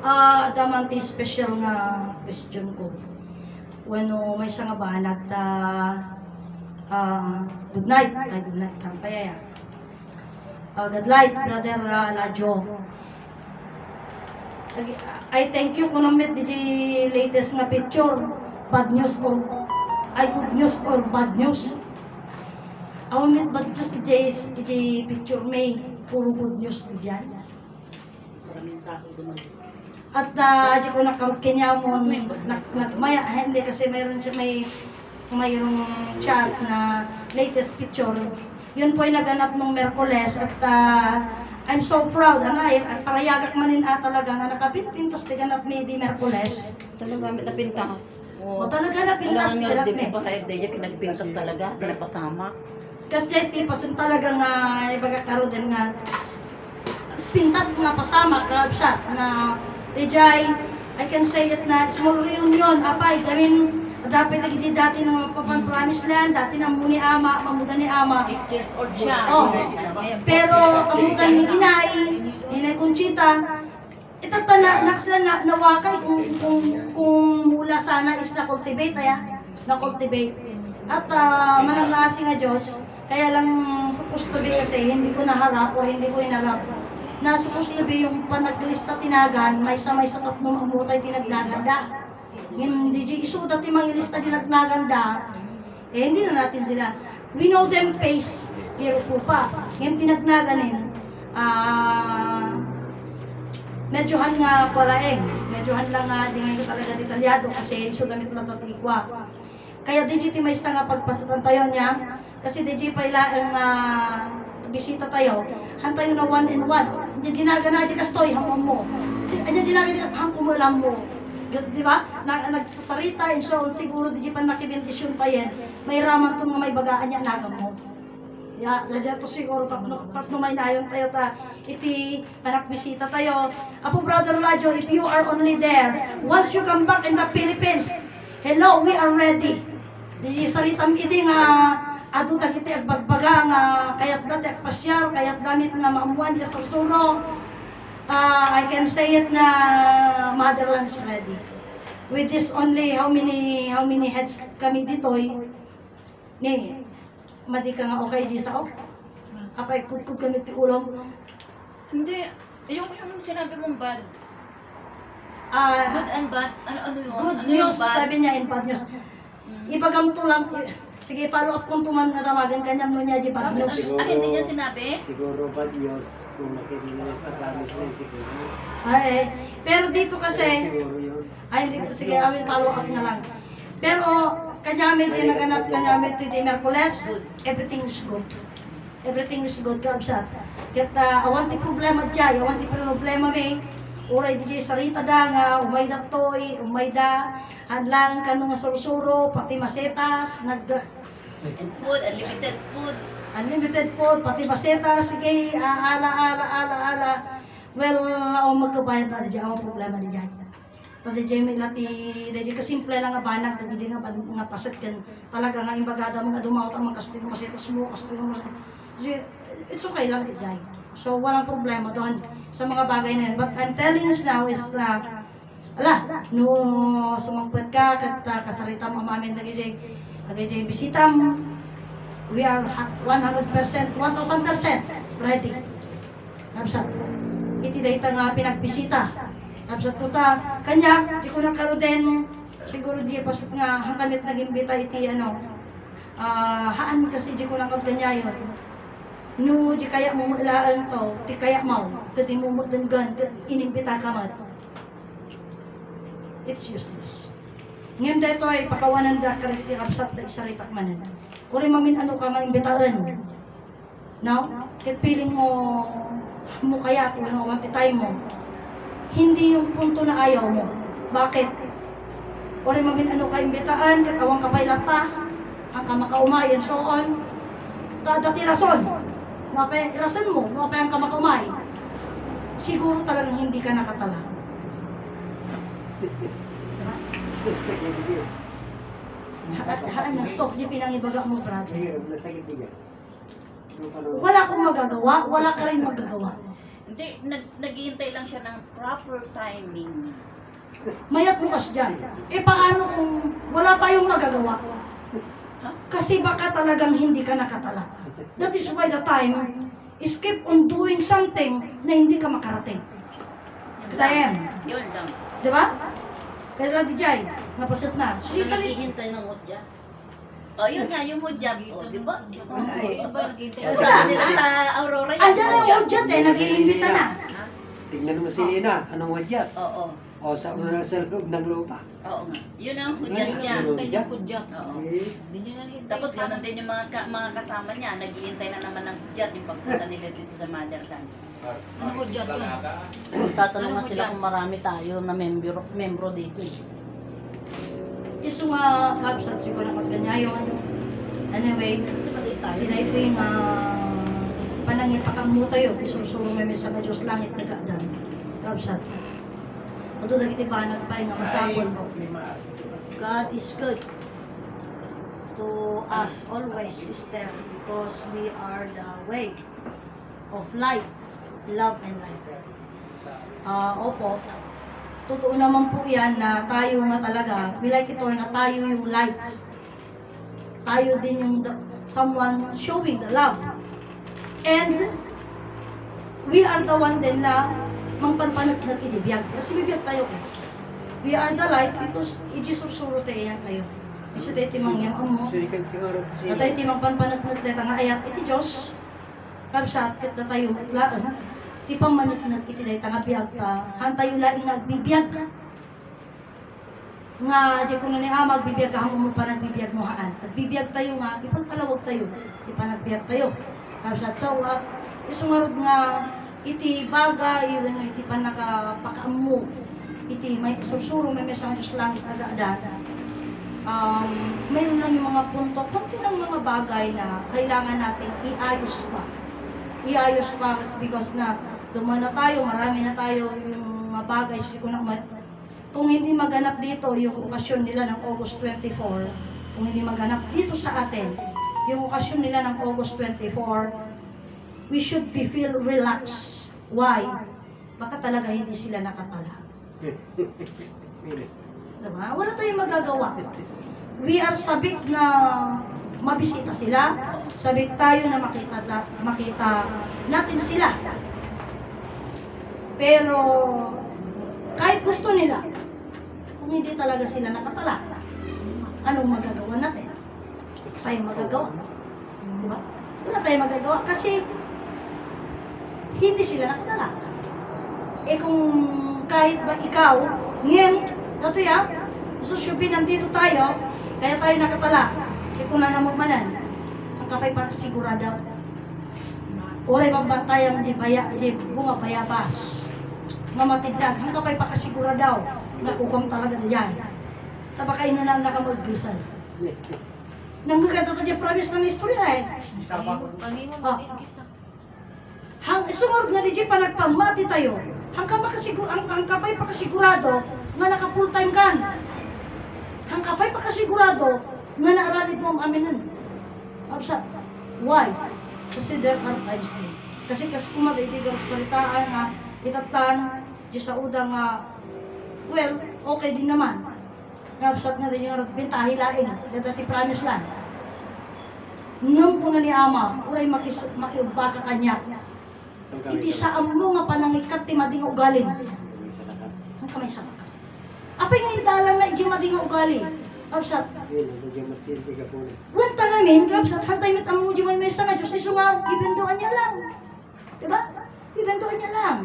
Ah, damang ti special nga question ko. Bueno, may siya nga ba nag ah good night, ay good night, ang payaya. Ah, good night, brother uh, Lajo. I thank you kung namit di latest nga picture. Bad news or ay good news or bad news. Ako mit bad news di picture may puro good news di dyan. Maraming tao doon. At uh, di ko nakamkanya mo nag, nagmaya, hindi kasi mayroon siya may mayroong chat na latest picture. Yun po ay naganap nung Merkules at ah, I'm so proud, anay, at parayagak manin a talaga nga nakapinpintas ti ganap mi di Merkules. Talaga gamit na pintas. O talaga na pintas Alam ti niyo, ganap di mi. pa kayo, di kinagpintas talaga, kinapasama. Kasi ti pasun talaga nga ibaga karo din nga pintas nga pasama krabsat na Ejay, I can say it na small reunion, apay, sabihin, dapat nagiti dati ng papan promise land, dati ng muni ama, mamuda ni ama. years old siya. Oh. Pero kamutan ni inay, inay Conchita, itatana na sila na nawakay kung kung kung mula sana is na cultivate aya, na cultivate. At uh, mananglasi nga Diyos, kaya lang supposed to be kasi hindi ko naharap o hindi ko inarap na supposed to be yung panaglista tinagan, may sa may sa tatlong amutay tinagnaganda. Hindi di isuda ti mga ilista tinagnaganda, eh hindi na natin sila. We know them face, pero po pa. Ngayon tinagnaganin, ah, medyo han nga palaeng, medyo han lang nga, di ngayon talaga detalyado kasi so damit lang tatikwa. Kaya DJ may isa nga pagpasatan tayo niya, kasi DJ pa ila ang ah, bisita tayo, han tayo na one in one. Hindi ginaga na di kastoy, hamon mo. Si, anya ginaga di han kumulam mo. Di ba? Na, nagsasarita, and so siguro di pa nakibindisyon pa yan, may raman to nga may bagaan niya nagam mo. Ya, nadyan to siguro tatlo, tatlo may nayon tayo ta iti panak bisita tayo. Apo brother Lajo, if you are only there, once you come back in the Philippines, hello, we are ready. Di salitam idi nga adu ta kiti agbagbaga nga kayat dati pasyal, kayat damit nga maamuan sa sursuro. Ah, I can say it na motherland is ready. With this only how many how many heads kami ditoy ni madi ka nga okay di sa ok. Apay kudkud kami ti ulam. Hindi, yung, yung sinabi mong bad, Ah, good and bad, ano, ano yun? good ano news, bad? sabi niya in bad news. Ipagamto lang, sige, follow up kung tuman na tawagan kanyang no niya di Bakit? news. Ah, hindi niya sinabi? Siguro bad news kung nakinig nila sa promise rin siguro. Ay, pero dito kasi, Siguro yun. ay hindi, sige, I will follow up na lang. Pero, kanyamit yung naganap, kanyamit yung di Merkules, everything is good. Everything is good, kabsat. Kat, uh, awan ti problema dyan, awan ti problema may, uray di jay sarita da nga, umay da toy, umay da, hadlang ka nga sursuro, pati masetas, nag, And food, unlimited food. unlimited food, pati masetas, sige, ah, ala, ala, ala, ala. Well, ako magkabayad na di dyan, ang problema di dyan. Tadi jay may lati, di kasimple lang nga banag, di nga, bag- nga pasit kan, talaga nga imbagada mga dumawat ang mga kasutin ng masetas mo, kasutin masetas. Di- It's okay lang di. So, walang problema doon sa mga bagay na yan. But I'm telling you now is, uh, ala, no, sumangpet ka, kat uh, kasarita mo mamin lagi jay, lagi jay bisitam, we are ha- 100%, 1,000% ready. Napsat. Iti dahita nga pinagbisita. Napsat ko ta, kanya, di ko nakaro din, siguro di pasat nga, hangkamit nag-imbita iti ano, ah, haan kasi di ko nakaro kanya No, di kaya mo ilaan to, di kaya mo, kadi mo mo gan, inimbita ka mat. It's useless. Ngayon dito ay pakawanan da karakter absat da isaritak manan. Kuri mamin ano ka nga imbitaan. No? Kaya feeling mo mo kaya ano wanti time mo. Hindi yung punto na ayaw mo. Bakit? Kuri mamin ano ka imbitaan, kakawang kapailata, ang kamakaumay, and so on. Dati rason. Napay rason mo, napay ang kamakaumay. Siguro talagang hindi ka nakatala. Sakit din. Haan, haan, nag-soft di pinangibaga mo, brother. Wala akong magagawa, wala ka rin magagawa. Hindi Hindi, nag, naghihintay lang siya ng proper timing. Mayat bukas dyan. Eh paano kung wala tayong magagawa? Kasi baka talagang hindi ka nakatala. That is why the time is keep on doing something na hindi ka makarating. Tayan. Yun lang. Di ba? Kaya sa DJ, napasat na. So, yung salit, Naghihintay ng utya. O, yun nga, yung hujab. O, di ba? Wala eh. Sabi nila sa Aurora, yung andyan ang hujab. udyat eh, nag-iimbita na. Tignan mo si Lina, anong wadyat? Oo. O sa una sa loob ng lupa. Oo nga. Yun ang hujab niya. Ano? Kanyang hujat. Oo. Eh, Hindi niya nalihintay. Tapos gano'n din yung mga, ka, mga kasama niya, naghihintay na naman ng hujat yung pagpunta nila dito sa motherland. Ano hujat yun? Tatanong na sila kung marami tayo na membro, membro dito eh. Isu nga, kapsat siguro na magganyayo. Ano. Anyway, Kasi pati tayo. Tina ito yung uh, panangin pakamu tayo, isusuro may sa Diyos langit na kaadaan. Kapsat. Ito na kiti banag pa nga masabol mo. God is good to us always, sister, because we are the way of light, love, and life. Ah, opo, totoo naman po yan na tayo nga talaga, we like it or na tayo yung light. Tayo din yung the- someone showing the love. And we are the one din na mangpanpanat na kinibiyag. Kasi bibiyag tayo eh. We are the light because ijisusuro tayo yan tayo. Isa tayo timang yan mo. So you can siguro si Natay timang panpanat na tayo nga ayat iti Diyos. Kabsat kat na tayo matlaan. Ti pamanit na iti tayo tanga biyag ta. Han tayo laing nagbibiyag. Nga, di ko na ni ah, magbibiyag ka mo pa nagbibiyag mo haan. At bibiyag tayo nga, ipagpalawag tayo. Di pa nagbiyag tayo. Kabsat, so, uh, isungarod nga, iti bagay, yun, iti pa nakapakaamu. Iti may susuro, may mesang Diyos lang agad um, mayroon lang yung mga punto, kunti lang mga bagay na kailangan natin iayos pa. Iayos pa because na duman na tayo, marami na tayo yung mga bagay. So, kung, kung hindi maganap dito yung okasyon nila ng August 24, kung hindi maganap dito sa atin, yung okasyon nila ng August 24, we should be feel relaxed. Why? Baka talaga hindi sila nakatala. Diba? Wala tayong magagawa. We are sabik na mabisita sila. Sabik tayo na makita, makita natin sila. Pero kahit gusto nila, kung hindi talaga sila nakatala, anong magagawa natin? Tayong magagawa. Diba? Wala tayong magagawa kasi hindi sila nakatala. Eh kung kahit ba ikaw, ngayon, nato ya, susubi nandito tayo, kaya tayo nakatala. Kaya kung nanamagmanan, ang kapay para sigurado. Walay magbantayang di baya, di bunga bayabas. Nga matidlag, ang kapay pa kasigurado, nga kukom talaga diyan. Tabakay na lang nakamagbisan. Nang gaganda ta di promise ng istorya eh. Palingon Ah. din isa. Hang isunod nga di pa nagpamati tayo. Hang ka makasigur ang, ang kapay pa kasigurado nga naka full time kan. Hang kapay pa kasigurado nga naaralit mo ang aminan. Absa. Why? Kasi there are times din. Kasi kas kumag itigang salitaan nga itatan di sa udang nga well, okay din naman. Ngabsat nga din yung bintahi laing. Dati promise lang. Nung kuna ni ama, uray makiubba ka kanya. Iti sa amo nga panangikat ti mading ugali. Ang kamay sa baka. Apay nga indalan na iti mading ugali. Kapsat, wanta namin, kapsat, hantay mit amo iti may mesa nga Diyos, iso nga, ibendoan niya lang. Diba? Ibendoan niya lang.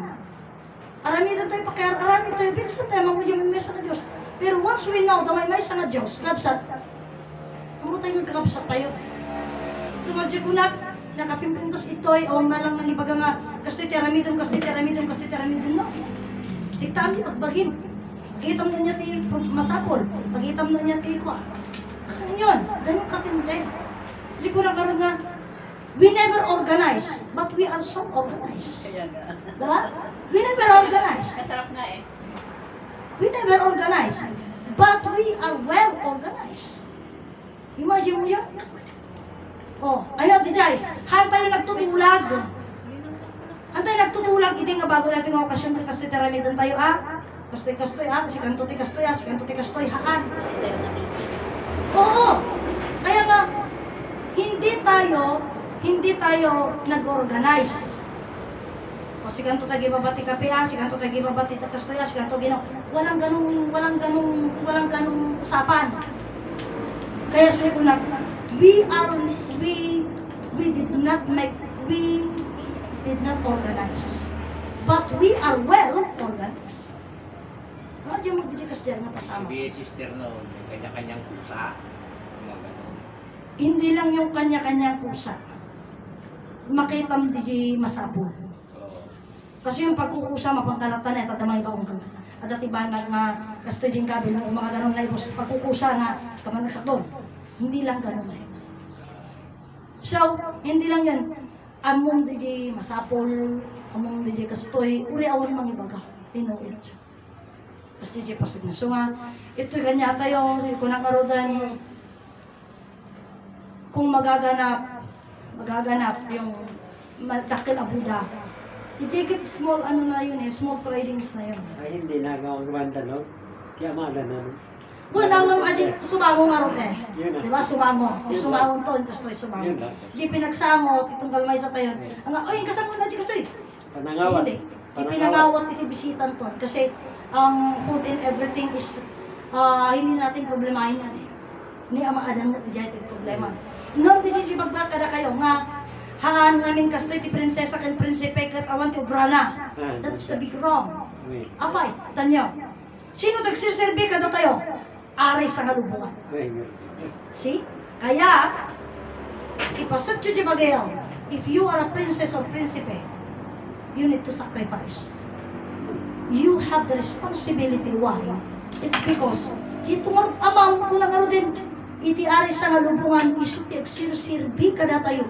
Arami na tayo pakayar, arami tayo, pero sa tayo mamuji may mesa nga Diyos. Pero once we know na may mesa nga Diyos, kapsat, amo tayo nagkakapsat tayo. Sumadyo ko na, nakapimpintos ito'y o malang nang ibaga nga, kasto'y teramidon, kasto'y teramidon, kasto'y teramidon, no? Tiktaan niyo, pagbagin. Pagitam na niya ti masapol, pagitam na niya ti kwa. Ano yun? Ganun katindi. Kasi kung nakaroon nga, we never organize, but we are so organized. Diba? We never organize. Kasarap nga eh. We never organize, but we are well organized. Imagine mo yun? Oh, ayaw, Dijay, han tayo nagtutulag. Antay nagtutulang idi nga bago natin nga okasyon kay kastoy teramidan tayo ah. Kastoy kastoy ah, si kanto ti kastoy ah, si kanto ti kastoy haan. Hindi. Oo. Kaya nga hindi tayo hindi tayo nag-organize. O si kanto tagi babati kape ah, si kanto tagi babati kastoy ah, si kanto ginaw. Walang ganung walang ganung walang ganung usapan. Kaya sabi ko na, we are, we, we did not make, we did not organize. But we are well organized. Ano yung magdidikas dyan na pasama? Sabihin sister may kanya-kanyang kusa. Mga. Hindi lang yung kanya-kanyang kusa. Makita mo di masabog. Oo. Kasi yung pagkukusa, mapangkalatan na, tatamay ba kung kanta. At dati ba na nga, kasto din kabi ng mga ganun na ibos, pagkukusa na, kamanag sa doon. Hindi lang ganun na ibos. So, hindi lang yan. Among di masapol, among di kastoy, uri awan mga ibaga. You know it. Kasi di pasig na. So nga, ito kanya tayo, kung nakarodan, kung magaganap, magaganap yung madakil abuda. I-take it small, ano na yun eh, small tradings na yun. Ay, hindi na ako kumanta, no? Si Amala na, no? Well, naman aji sumango nga ron eh. Na. Di ba, sumango. Yung sumango to, yung kastoy na. Di pinagsango, itong kalmay sa payon. Ang oy, kasama na di kastoy. Panangawat. Hindi. Ipinangawat iti bisitan to. Kasi ang food and everything is, ah, hindi natin problemahin yan eh. Ni ama adan mo, di problema. Nung di di bagbaka na kayo, nga, haan namin kastoy, ti prinsesa kan prinsipe, kat awan ti obrana. Ah, That's the big wrong. Uy, Abay, tanyo. Sino tagsisirbi kada tayo? Aray sa kalubungan. See? Kaya, ipasat yun bagayaw. If you are a princess or principe, you need to sacrifice. You have the responsibility. Why? It's because, dito nga, amang ko na nga din, iti ari sa kalubungan, isu ti agsirbi kada tayo.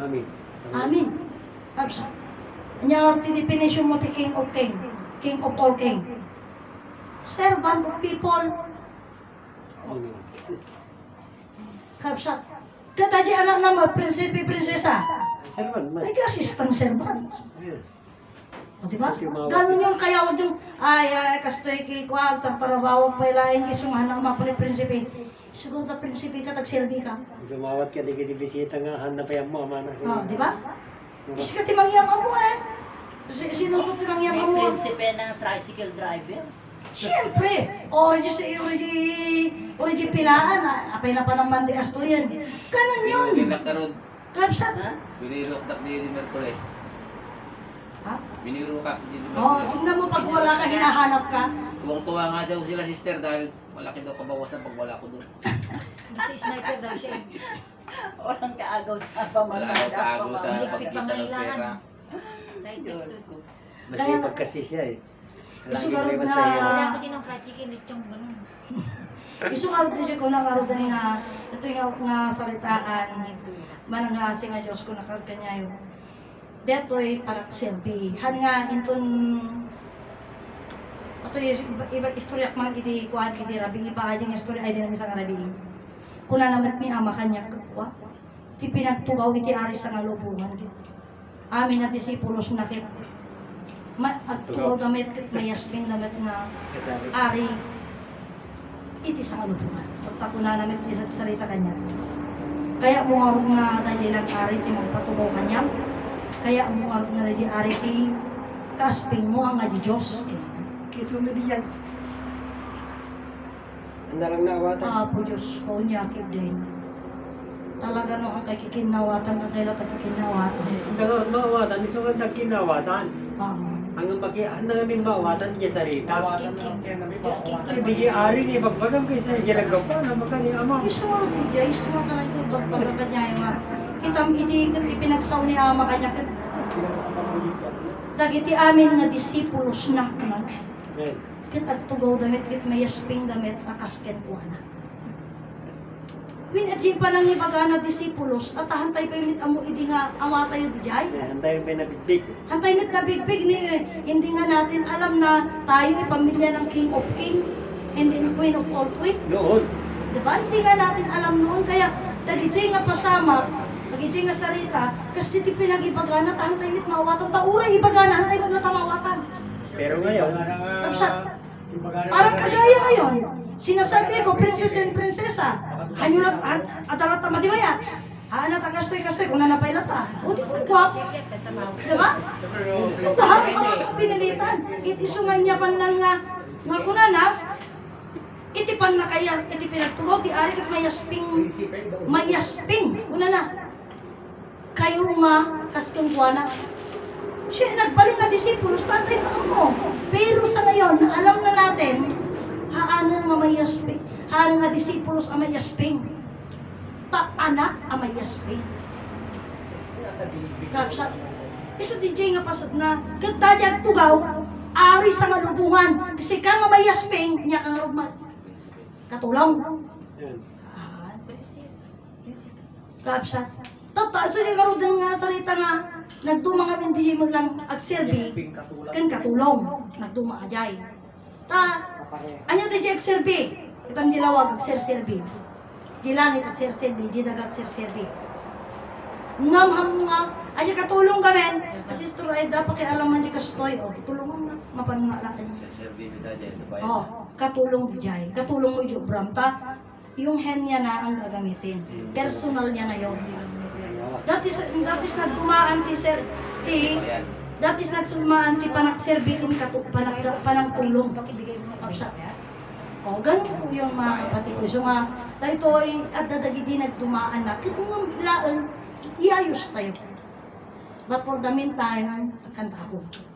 Amin. Amin. Kapsa. Anya ti definition mo ti king of king. King of all king. Servant of people. Amin. Kapsa. Kataji anak nama prinsipi prinsesa. Salman, man. Ay assistant servants. Ayan. O diba? Ganun yung kaya wag yung ay ay kastoy ki kwa tartarabaw pa ilain ki sumahan ng mga prinsipi. Siguro ta prinsipi ka tagsilbi ka. Sumawat ka di kini bisita nga hanap pa yung mama na. Oh, di ba? Kasi ka timangyang mo eh. Si- Sino to timangyang May mo? prinsipe ng tricycle driver. Siyempre, origi sa origi, origi pilaan, ah, apay na pa ng bandikas to yan. Ganun yun. Binirok na ron. Kapsat. Ha? Binirok na ni ni Merkules. Ha? Binirok ka ni ni Oo, oh, tingnan mo pag wala ka, hinahanap ka. Tuwang-tuwa nga daw sila sister dahil malaki daw kabawasan pag wala ko doon. Kasi sniper daw siya. eh. Walang kaagaw sa Wala pamasahe. akong kago sa pagkita ng pera. Diyos ko. Masipag kasi siya eh. Isugarod na-. Kailangan kasi ng fried chicken, lechong ganun. Isungal din siya ko na karodan nga, ito yung nga salitaan, manang nga si nga Diyos ko nakagkanya yun. Deto'y parang selfie. Han nga, inton, ito yung iba, istoryak man iti kuhan iti rabi, iba aja nga istorya ay din isang rabi. Kuna naman ni ama kanya kakwa, ti pinagtugaw iti ari sa nga lubungan. Amin na disipulos na kit, ma, at tugaw damit kit mayasbing damit Kasali. ari iti sa kalutungan. Pagtakuna namin iti sa salita kanya. Kaya mo nga nga dadya lang ari ti magpatubaw kanya. Kaya mo nga nga dadya ari ti kasping mo ang nga di Diyos. Kisumi diyan. Ang narang naawatan. Ah, po Diyos ko niya din. Talaga no ang kay kikinawatan ang kailan kay kikinawatan. Ang narang maawatan, iso nga nagkinawatan. Um, Ang maki, ang namin maawatan niya sa rita. King King. Diyos King Ay, bigi ari ni bagbagam kay sa ginagawa na magkani ama. Mo rin dyan, mo ka lang ito pagkakanya yung nga. Kitam iti ipinagsaw ni ama kanya dagiti amin nga disipulos na kunan. Amen. Kit at tugaw damit, kit mayasping damit, akasken ko na. Win at pa nang ibaga na disipulos, at hantay pa yung amo idi nga ama tayo di jay. Ang tayo may nabigdig. Hantay mit na bigbig ni eh, hindi nga natin alam na tayo ay pamilya ng King of King and then Queen of all Queen. Noon. Diba? Hindi nga natin alam noon. Kaya, dagiti nga pasama, Pagiti nga sarita, kas titi pinag-ibagana, tahan tayo mit mawatan, tauray ibagana, tayo mo na tamawatan. Pero ngayon, Kapsa, parang kagaya ngayon, sinasabi ko, princess and prinsesa, hanyulat, atalat na madimayat, Hanat ang kastoy kastoy kung nanapailat ah. O di ko kwap. Diba? Ito ha, mga pinilitan. Iti sungay niya pan nan nga, nga kunana, iti pan na kaya, iti pinagtugaw, ti ari kat mayasping, mayasping, una na. Kayo nga, kaskang kuwana. Siya, nagbalik na disipulos, tatay pa mo. Pero sa ngayon, alam na natin, haano nga mayasping, haano nga disipulos ang mayasping. Ta anak ang mayasping. Kapsa, iso DJ nga pasat na, kadadya tugaw, ari sa malubungan. Kasi ka nga mayasping, niya kang rugma. Katulong. Kapsa. Tata, so yung karudang nga salita nga, nagduma nga hindi mo lang agserbi, kan katulong, nagduma ajay. Ta, anya jay agserbi, itang dilawag agserserbi. Di langit agserserbi, di daga agserserbi. Ngam ham nga, anya katulong kami, kasi istor ay dapat kay alaman di kastoy, o, tulungan na, mapanungalaan. Sir Bibi tayo dyan. Dubai. Oh, katulong di jay, katulong mo yung Bramta, yung hen niya na ang gagamitin. Personal niya na yon. Dati sa dati sa nagdumaan ti sir ti Ayan. dati sa nagsumaan ti panak servikin katu panak panang tulong pakibigay mo kapsa. O ganun po yung mga kapatid ko. So nga, dahil ito ay at dadagi di nagdumaan na, kito nga laan, iayos tayo. But for the meantime, kanta ako.